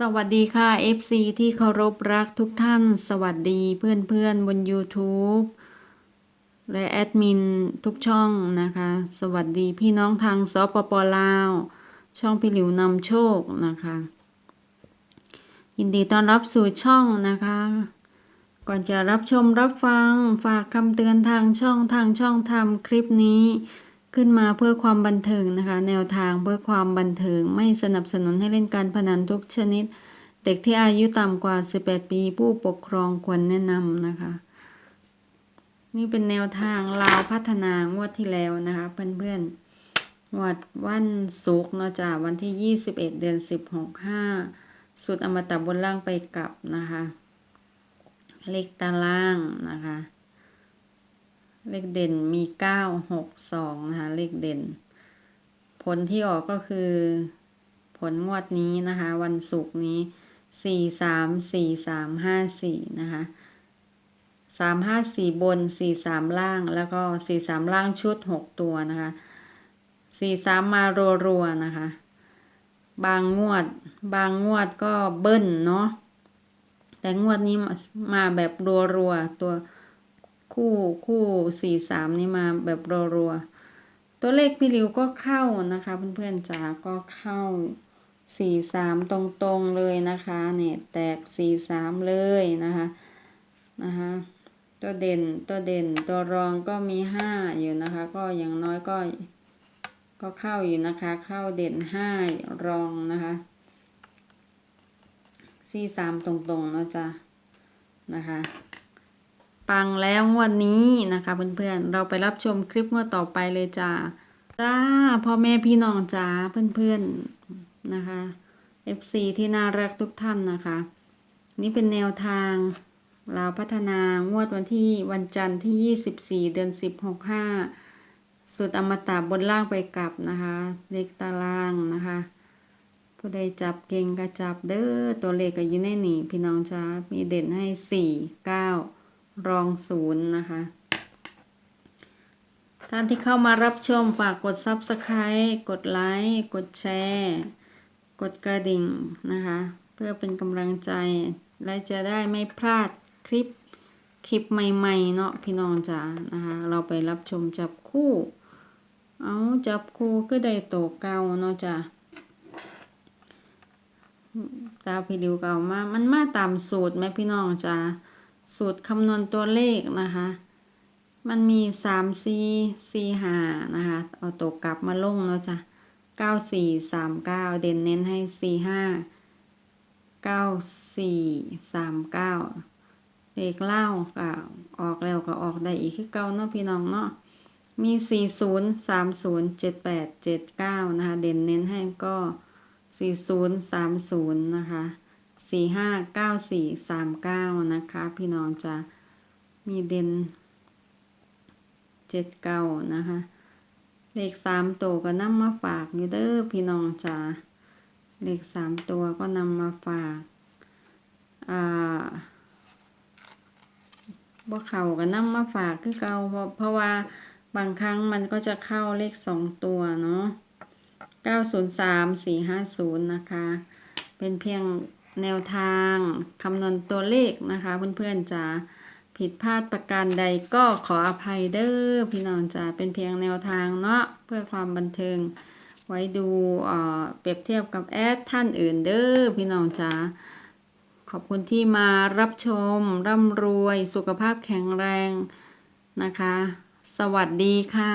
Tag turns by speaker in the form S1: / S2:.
S1: สวัสดีค่ะ FC ที่เคารพรักทุกท่าน สวัสดีเพื่อนๆบน YouTube และแอดมินทุกช่องนะคะ สวัสดีพี่น้องทางสปปลาว ช่องพี่หลิวนำโชคนะคะ ยินดีต้อนรับสู่ช่องนะคะ ก่อนจะรับชมรับฟังฝากคำเตือนทางช่องทางช่องทำคลิปนี้ ขึ้นมาเพื่อความบันเทิงนะคะ แนวทางเพื่อความบันเทิงไม่สนับสนุนให้เล่นการพนันทุกชนิด เด็กที่อายุต่ำกว่า 18 ปี ผู้ปกครองควรแนะนำนะคะ นี่เป็นแนวทางลาวพัฒนางวดที่แล้วนะคะ เพื่อนๆงวดวันศุกร์เนาะจ้ะวันที่ 21 เดือน 16 5 สุดอมตะบนล่างไปกลับนะคะ เลขตารางนะคะ เลขเด่นมีเก้าหกสองนะคะ เลขเด่น ผลที่ออกก็คือ ผลงวดนี้นะคะ วันศุกร์นี้สี่สามสี่สามห้าสี่นะคะสามห้าสี่บนสี่สามล่างแล้วก็สี่สามล่างชุดหกตัวนะคะสี่สามมารัวๆนะคะ บางงวด บางงวดก็เบิ้ลเนาะแต่งวดนี้มาแบบรัวๆตัว คู่คู่สี่สามนี่มาแบบรัวๆตัวเลขพี่ริวก็เข้านะคะ เพื่อนๆจ๋าก็เข้าสี่สามตรงๆเลยนะคะเนี่ยแตกสี่สามเลยนะคะนะคะตัวเด่นตัวเด่นตัวรองก็มีห้าอยู่นะคะ ก็อย่างน้อยก็ก็เข้าอยู่นะคะ เข้าเด่นห้ารองนะคะสี่สามตรงๆเนาะจ้ะนะคะ ปังแล้วงวดนี้นะคะเพื่อนๆเราไปรับชมคลิปงวดต่อไปเลยจ้าจ้าพ่อแม่พี่น้องจ้าเพื่อนๆนะคะ FC ที่น่ารักทุกท่านนะคะ นี่เป็นแนวทางเราพัฒนางวดวันที่วันจันทร์ที่ 24 เดือน 10 65 สุดอมตะบนล่างไปกลับนะคะเลขตารางนะคะผู้ใดจับเก่งก็จับเด้อตัวเลขก็อยู่ในนี่พี่น้องจ้ามีเด่นให้ 4 9 รองศูนย์นะคะ ท่านที่เข้ามารับชมฝากกด Subscribe กดไลค์ กดแชร์ กดกระดิ่งนะคะ เพื่อเป็นกำลังใจ และจะได้ไม่พลาดคลิปคลิปใหม่ๆ เนาะพี่น้องจ๋านะคะ เราไปรับชมจับคู่ เอาจับคู่ก็ได้โตเก่าเนาะจ้ะตาพี่ดิวเก่ามา มันมาตามสูตรไหมพี่น้องจ้า สูตรคำนวณตัวเลขนะคะ มันมีสามสี่สี่ห้านะคะ เอาตัวกลับมาลงเนาะจ้ะเก้าสี่สามเก้าเด่นเน้นให้สี่ห้าเก้าสี่สามเก้าเลขเล่าก็ออกแล้วก็ออกได้อีกคือเก้าเนาะพี่น้องเนาะมีสี่ศูนย์สามศูนย์เจ็ดแปดเจ็ดเก้านะคะ เด่นเน้นให้ก็สี่ศูนย์สามศูนย์นะคะ สี่ห้าเก้าสี่สามเก้านะคะ พี่น้องจะมีเด่นเจ็ดเก้านะคะ เลขสามตัวก็นำมาฝากอยู่เด้อพี่น้องจ้าเลขสามตัวก็นำมาฝากอ่าบ่เข่าก็นำมาฝากคือเก่าเพราะเพราะว่าบางครั้งมันก็จะเข้าเลขสองตัวเนาะเก้าศูนย์สามสี่ห้าศูนย์นะคะ เป็นเพียง แนวทางคำนวณตัวเลขนะคะ เพื่อนๆจ๋าผิดพลาดประการใดก็ขออภัยเด้อพี่น้องจ๋าเป็นเพียงแนวทางเนาะเพื่อความบันเทิง ไว้ดูเอ่อเปรียบเทียบกับแอดท่านอื่นเด้อพี่น้องจ๋าขอบคุณที่มารับชม ร่ำรวยสุขภาพแข็งแรงนะคะ สวัสดีค่ะ